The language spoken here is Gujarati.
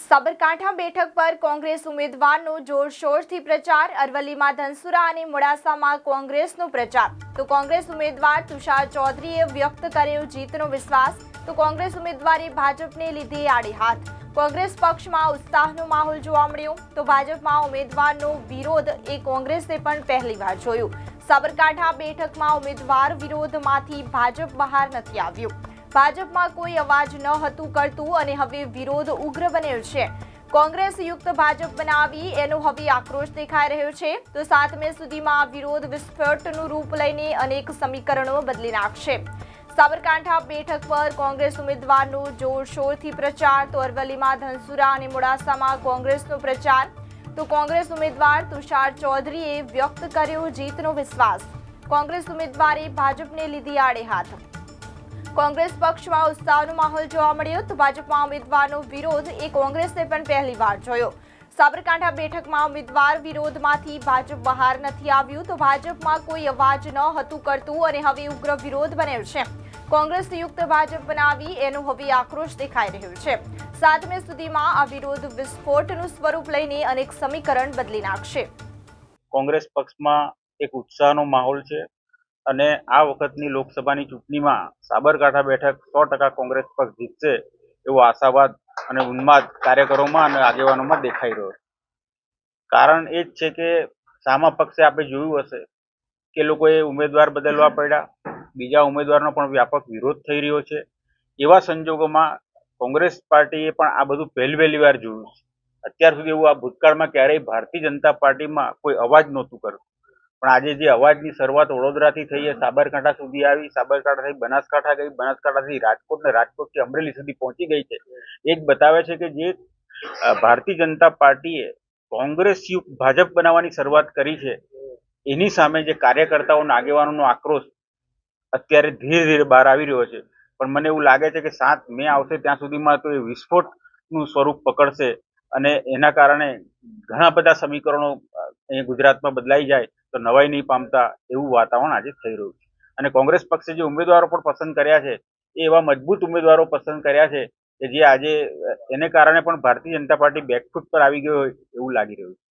સાબરકાંઠા બેઠક પર કોંગ્રેસ ઉમેદવારનો જોરશોરથી પ્રચાર, અરવલ્લીમાં ધનસુરા અને મોડાસામાં કોંગ્રેસનો પ્રચાર. તો કોંગ્રેસ ઉમેદવાર તુષાર ચૌધરીએ વ્યક્ત કર્યો જીતનો વિશ્વાસ. તો કોંગ્રેસ ઉમેદવારે ભાજપને લીધી આડે હાથ. કોંગ્રેસ પક્ષમાં ઉત્સાહનો માહોલ જોવા મળ્યો. તો ભાજપમાં ઉમેદવારનો વિરોધ એ કોંગ્રેસે પણ પહેલીવાર જોયું. સાબરકાંઠા બેઠકમાં ઉમેદવાર વિરોધમાંથી ભાજપ બહાર નથી આવ્યું. ભાજપમાં કોઈ અવાજ ન હતું કરતું અને હવે વિરોધ ઉગ્ર બન્યો છે. કોંગ્રેસ યુક્ત ભાજપ બનાવી એનો હવે આક્રોશ દેખાઈ રહ્યો છે. તો સાત મે સુધીમાં વિરોધ વિસ્ફોટનું રૂપ લઈને અનેક સમીકરણો બદલી નાખશે. સાબરકાંઠા બેઠક પર કોંગ્રેસ ઉમેદવારનો જોરશોરથી પ્રચાર, તો અરવલ્લીમાં ધનસુરા અને મોડાસામાં કોંગ્રેસનો પ્રચાર. તો કોંગ્રેસ ઉમેદવાર તુષાર ચૌધરીએ વ્યક્ત કર્યો જીતનો વિશ્વાસ. કોંગ્રેસ ઉમેદવારે ભાજપને લીધી આડે હાથ કોંગ્રેસ પક્ષમાં ઉત્સાહનો માહોલ જોવા મળ્યો તો ભાજપમાં ઉમેદવારનો વિરોધ. એ કોંગ્રેસે પણ પહેલીવાર જોયો. સાબરકાંઠા બેઠકમાં ઉમેદવાર વિરોધમાંથી ભાજપ બહાર નથી આવ્યું તો ભાજપમાં કોઈ અવાજ ન હતું કરતું અને હવે ઉગ્ર વિરોધ બન્યો છે. કોંગ્રેસ યુક્ત ભાજપ બનાવી એનો હવે આક્રોશ દેખાઈ રહ્યો છે. સાત મે સુધીમાં આ વિરોધ વિસ્ફોટનું સ્વરૂપ લઈને અનેક સમીકરણ બદલી નાખશે. કોંગ્રેસ પક્ષમાં એક ઉત્સાહનો માહોલ છે. અને આ વખતની લોકસભાની ચૂંટણીમાં સાબરકાંઠા બેઠક સો ટકા કોંગ્રેસ પક્ષ જીતશે એવો આશાવાદ અને ઉન્માદ કાર્યકરોમાં અને આગેવાનોમાં દેખાઈ રહ્યો કારણ એ જ છે કે સામા પક્ષે આપણે જોયું હશે કે લોકોએ ઉમેદવાર બદલવા પડ્યા. બીજા ઉમેદવારનો પણ વ્યાપક વિરોધ થઈ રહ્યો છે. એવા સંજોગોમાં કોંગ્રેસ પાર્ટીએ પણ આ બધું પહેલી પહેલી વાર જોયું છે. અત્યાર સુધી એવું આ ભૂતકાળમાં ક્યારેય ભારતીય જનતા પાર્ટીમાં કોઈ અવાજ નહોતું કર્યું. પણ આજે જે અવાજની શરૂઆત વડોદરાથી થઈ સાબરકાંઠા સુધી આવી, સાબરકાંઠાથી બનાસકાંઠા ગઈ, બનાસકાંઠાથી રાજકોટ ને રાજકોટથી અમરેલી સુધી પહોંચી ગઈ છે. એ જ બતાવે છે કે જે ભારતીય જનતા પાર્ટીએ કોંગ્રેસ ભાજપ બનાવવાની શરૂઆત કરી છે, એની સામે જે કાર્યકર્તાઓ અને આગેવાનોનો આક્રોશ અત્યારે ધીરે ધીરે બહાર આવી રહ્યો છે. પણ મને એવું લાગે છે કે સાત મે આવશે ત્યાં સુધીમાં તો એ વિસ્ફોટનું સ્વરૂપ પકડશે અને એના કારણે ઘણા બધા સમીકરણો અહીંયા ગુજરાતમાં બદલાઈ જાય તો નવાઈ નહીં પામતા એવું વાતાવરણ આજે થઈ રહ્યું છે. અને કોંગ્રેસ પક્ષે જે ઉમેદવારો પણ પસંદ કર્યા છે, એ એવા મજબૂત ઉમેદવારો પસંદ કર્યા છે કે જે આજે, એને કારણે પણ ભારતીય જનતા પાર્ટી બેકફૂટ પર આવી ગયો હોય એવું લાગી રહ્યું છે.